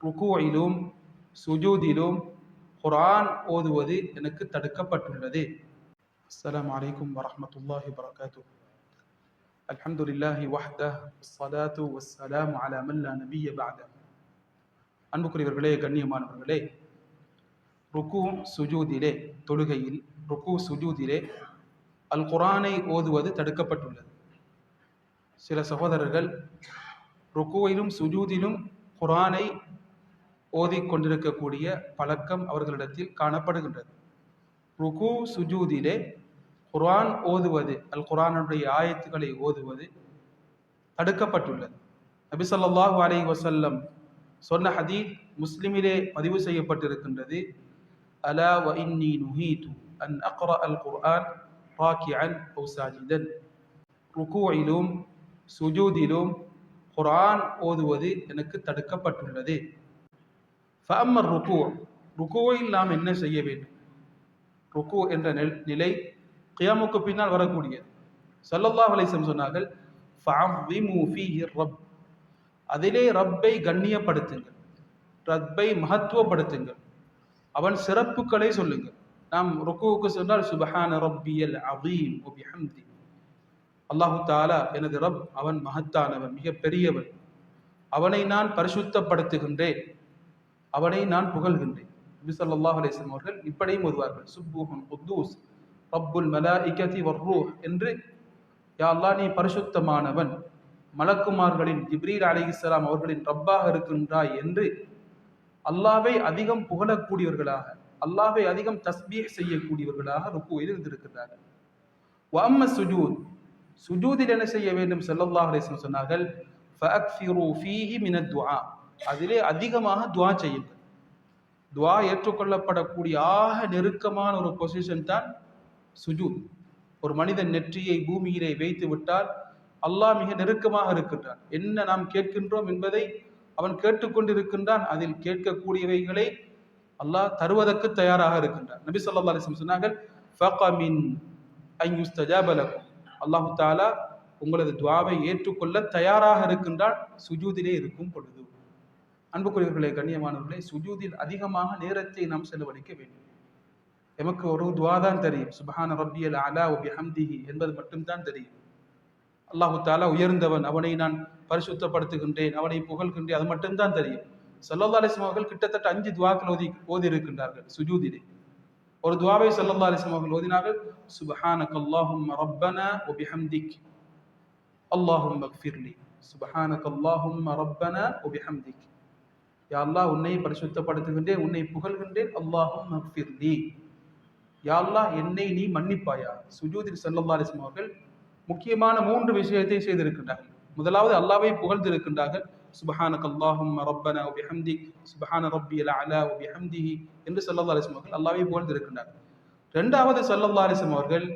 ருக்குவிலும் சுஜூதிலும் குரான் ஓதுவது எனக்கு தடுக்கப்பட்டுள்ளது. அஸ்ஸலாமு அலைக்கும் வரஹ்மத்துல்லாஹி வபரகாத்துஹு அல்ஹம்துலில்லாஹி வஹ்தஹ் வஸ்ஸலாத்து வஸ்ஸலாமு அலா மன் லா நபிய்ய பஅத. அன்புக்குரியவர்களே கண்ணியமானவர்களே ருக்கு சுஜூதிலே தொழுகையில் ருக்கு சுஜூதிலே அல் குரானை ஓதுவது தடுக்கப்பட்டுள்ளது. சில சகோதரர்கள் ருக்குவிலும் சுஜூதிலும் குரானை ஓதிக்கொண்டிருக்கக்கூடிய பழக்கம் அவர்களிடத்தில் காணப்படுகின்றது. ருக்கு சுஜூதிலே குர்ஆன் ஓதுவது அல் குரானுடைய ஆயத்துக்களை ஓதுவது தடுக்கப்பட்டுள்ளது. நபிசல்லாஹு ஸல்லல்லாஹு வசல்லம் சொன்ன ஹதீத் முஸ்லிமிலே பதிவு செய்யப்பட்டிருக்கின்றது. அலா வ இன்னி நுஹீது அன் அக்ரா அல் குர்ஆன் ராக்கிஅன் அவு சாஜிதன். ருக்குவிலும் சுஜூதிலும் குரான் ஓதுவது எனக்கு தடுக்கப்பட்டுள்ளது. ஃபம்மர் ருக்கு ருக்குவோ நாம் என்ன செய்ய வேண்டும். ருக்கு என்ற நில்- நிலை கியாமுக்கு பின்னால் வரக்கூடியது. சல்லல்லா அலைஹி வஸல்லம் சொன்னார்கள் ஃபஅظிமு ஃபீஹி ரப். அதிலே ரப்பை கண்ணியப்படுத்துங்கள். ரப்பை மகத்துவப்படுத்துங்கள். அவன் சிறப்புகளை சொல்லுங்கள். நாம் ருக்குவுக்கு சொன்னால் சுபஹான ரப்பியல் அவீம் வ பிஹம்தி. அல்லாஹு தாலா எனது ரப் அவன் மகத்தானவன் மிக பெரியவன் அவனை நான் பரிசுத்தப்படுத்துகின்றேன். அவனை நான் புகழ்கின்றேன். நபி சொல்லாஹ் அலிஸ்லாம் அவர்கள் இப்படியும் ஓதுவார்கள் சுப்புஹன் குத்தூஸ் ரப்புல் மலாஇகதி வர்ரூ என்று யா அல்லாஹ் நீ பரிசுத்தமானவன். மலக்குமார்களின் ஜிப்ரீல் அலைஹிஸ்ஸலாம் அவர்களின் ரப்பாக இருக்கின்றாய் என்று அல்லாவை அதிகம் புகழக்கூடியவர்களாக அல்லாவை அதிகம் தஸ்பீ செய்யக்கூடியவர்களாக ருக்குவில் இருந்திருக்கிறார்கள் வம்ம சுஜூத். சுஜூதில் என்ன செய்ய வேண்டும்? செல்லல்லாஹ் அலிஸ்லாம் சொன்னார்கள் ஃபஅக்ஃபிரு ஃபீஹி மினத் துஆ. அதிலே அதிகமாக துவா செய்யுங்கள். துவா ஏற்றுக்கொள்ளப்படக்கூடிய ஆக நெருக்கமான ஒரு பொசிஷன் தான் சுஜூத் ஒரு மனிதன் நெற்றியை பூமியிலே வைத்து விட்டால் அல்லாஹ் மிக நெருக்கமாக இருக்கின்றான். என்ன நாம் கேட்கின்றோம் என்பதை அவன் கேட்டுக்கொண்டிருக்கின்றான். அதில் கேட்கக்கூடியவைகளை அல்லாஹ் தருவதற்கு தயாராக இருக்கின்றான். நபி சொல்லா அலிஸ்லம் வஸல்லம் சொன்னார்கள் ஃபகமின் அன் அல்லாஹு தாலா உங்களது துவாவை ஏற்றுக்கொள்ள தயாராக இருக்கின்றான். சுஜூதிலே இருக்கும் பொழுது. அன்புக்குரியவர்களே கண்ணியமானவர்களே சுஜூதில் அதிகமாக நேரத்தை நாம் செலவழிக்க வேண்டும். எமக்கு ஒரு துவாதான் தெரியும். சுபஹான ரப்பியல் அலா வ பிஹம்திஹி என்பது மட்டும்தான் தெரியும். அல்லாஹு தாலா உயர்ந்தவன் அவனை நான் பரிசுத்தப்படுத்துகின்றேன் அவனை புகழ்கின்றேன் அது மட்டும்தான் தெரியும். ஸல்லல்லாஹு அலைஹி அவர்கள் கிட்டத்தட்ட அஞ்சு துவாக்கள் ஓதி ஓதி இருக்கின்றார்கள் சுஜூதிலே. ஒரு துவாவை ஸல்லல்லாஹு அலைஹி அவர்கள் ஓதினார்கள் சுப்ஹானக அல்லாஹும்ம ரப்பனா வ பிஹம்திக் அல்லாஹும் மக்ஃபிர்லி சுப்ஹானக அல்லாஹும்ம ரப்பனா வ பிஹம்திக். யா உன்னை பரிசுத்தப்படுத்துகின்றேன் உன்னை புகழ்கின்றேன் அல்லாஹும் இக்ஃபிர்லி யா என்னை நீ மன்னிப்பாயா? சுஜூதில் ஸல்லல்லாஹு அலைஹி அவர்கள் முக்கியமான மூன்று விஷயத்தை செய்திருக்கின்றார்கள். முதலாவது அல்லாவை புகழ்ந்து இருக்கின்றார்கள் சுபஹானக் அல்லாஹும் ரப்பன ஒபி ஹம்தி சுபஹான அல அலா ஒபி பிஹம்திஹி என்று ஸல்லல்லாஹு அலைஹி அவர்கள் அல்லாஹ்வை புகழ்ந்திருக்கின்றார்கள். இரண்டாவது ரெண்டாவது அலைஹி அவர்கள்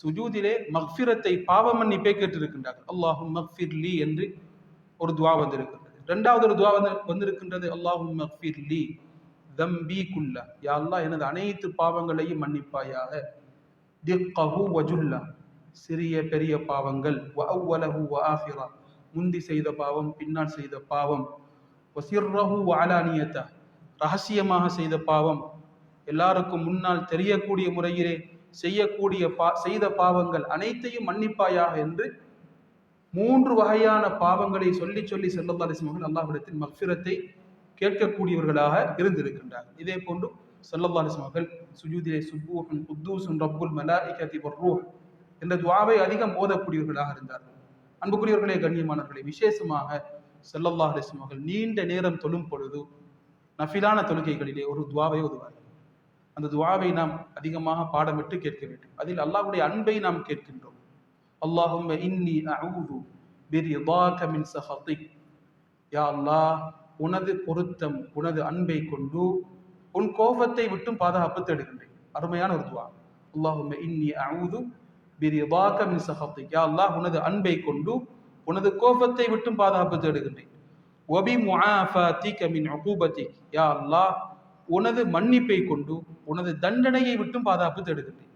சுஜூதிலே மக்ஃபிரத்தை பாவ மன்னிப்பை கேட்டிருக்கின்றார்கள். அல்லாஹும் மக்ஃபிர்லி என்று ஒரு துவா வந்திருக்கு ரெண்டாவது ஒரு துவா வந்து வந்திருக்கின்றது அல்லாஹும் மக்ஃபிர்லி தம்பி குல்ல. யா அல்லாஹ் எனது அனைத்து பாவங்களையும் மன்னிப்பாயாக. திக்கஹு வஜுல்லா. சிறிய பெரிய பாவங்கள். வ அவ்வலஹு வ ஆஃபிரா முந்தி செய்த பாவம் பின்னால் செய்த பாவம். வசிர்ரஹு வ அலானியத ரகசியமாக செய்த பாவம். எல்லாருக்கும் முன்னால் தெரியக்கூடிய முறையிலே செய்யக்கூடிய பா செய்த பாவங்கள் அனைத்தையும் மன்னிப்பாயாக என்று மூன்று வகையான பாவங்களை சொல்லி சொல்லி ஸல்லல்லாஹு அலைஹி வஸல்லம் அல்லாஹ்விடத்தில் மக்ஃபிரத்தை கேட்கக்கூடியவர்களாக இருந்திருக்கின்றார் இதே போன்று ஸல்லல்லாஹு அலைஹி அவர்கள் சுஜூதிலே சுப்பூஹுன் குத்தூசுன் ரப்புல் மலாயிகதி வர்ரூஹ் என்ற துவாவை அதிகம் ஓதக்கூடியவர்களாக இருந்தார்கள். அன்புக்குரியவர்களே கண்ணியமானவர்களே விசேஷமாக ஸல்லல்லாஹு அலைஹி அவர்கள் நீண்ட நேரம் தொழும் பொழுது நஃபிலான தொழுகைகளிலே ஒரு துவாவை ஓதுவார்கள். அந்த துவாவை நாம் அதிகமாக பாடமிட்டு கேட்க வேண்டும். அதில் அல்லாஹுடைய அன்பை நாம் கேட்கின்றோம். அல்லாஹும்ம இன்னி அஊது பிரிதாக மின் சஹதிக் யா அல்லாஹ் உனது பொருத்தம் உனது அன்பை கொண்டு உன் கோபத்தை விட்டும் பாதுகாப்பு தேடுகின்றேன். அருமையான ஒரு துவா. அல்லாஹும்ம இன்னி அவுது பிரிதாக மின் சஹதிக் யா அல்லாஹ் உனது அன்பை கொண்டு உனது கோபத்தை விட்டும் பாதுகாப்பு தேடுகின்றேன். ஒபி முஆஃபாத்திக மின் உகூபத்திக். யா அல்லாஹ் உனது மன்னிப்பை கொண்டு உனது தண்டனையை விட்டும் பாதுகாப்பு தேடுகின்றேன்.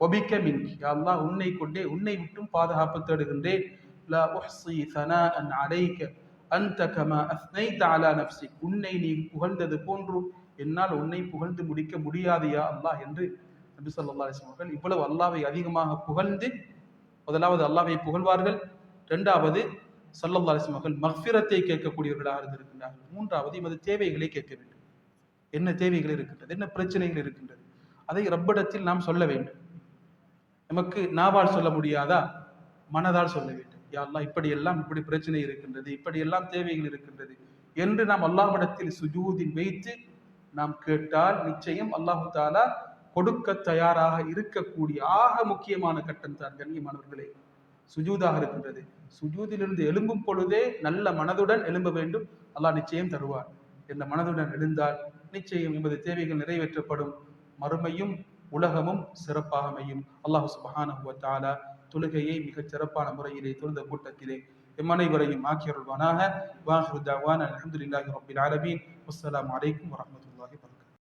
ஒபிக்க மின் யா அல்லாஹ் உன்னை கொண்டே உன்னை விட்டும் பாதுகாப்பு தேடுகின்றேன். லா உஹ்ஸி ஸனாஅன் அலைக அந்த கமா அஸ்னைத அலா நப்சி உன்னை நீ புகழ்ந்தது போன்று என்னால் உன்னை புகழ்ந்து முடிக்க முடியாதையா அல்லாஹ் என்று நபி சொல்லா அவர்கள் இவ்வளவு அல்லாவை அதிகமாக புகழ்ந்து முதலாவது அல்லாவை புகழ்வார்கள் இரண்டாவது ஸல்லல்லாஹு அலிஸ்லாம் அவர்கள் மஃபிரத்தை கேட்கக்கூடியவர்களாக இருந்திருக்கின்றார்கள் மூன்றாவது எமது தேவைகளை கேட்க வேண்டும். என்ன தேவைகள் இருக்கின்றது என்ன பிரச்சனைகள் இருக்கின்றது அதை ரப்பிடத்தில் நாம் சொல்ல வேண்டும். நமக்கு நாவால் சொல்ல முடியாதா? மனதால் சொல்ல வேண்டும். யா இப்படியெல்லாம் இப்படி பிரச்சனை இருக்கின்றது இப்படியெல்லாம் தேவைகள் இருக்கின்றது என்று நாம் அல்லாஹ்விடத்தில் சுஜூதில் வைத்து நாம் கேட்டால் நிச்சயம் அல்லாஹு தாலா கொடுக்க தயாராக இருக்கக்கூடிய ஆக முக்கியமான கட்டம் தான் கண்ணியமானவர்களே. சுஜூதாக இருக்கின்றது. சுஜூதிலிருந்து எழும்பும் பொழுதே நல்ல மனதுடன் எழும்ப வேண்டும். அல்லாஹ் நிச்சயம் தருவார். இந்த மனதுடன் எழுந்தால் நிச்சயம் எமது தேவைகள் நிறைவேற்றப்படும். மறுமையும் உலகமும் சிறப்பாக அமையும். அல்லாஹ் சுபஹானஹு வ தொழுகையை மிகச் சிறப்பான முறையிலே தொழுத கூட்டத்திலே எம்மனைவரையும் ஆக்கியருள்வானாக. வாஹிரு தவான அல்ஹம்துலில்லாஹி ரப்பில் ஆலமீன். வஸ்ஸலாமு அலைக்கும்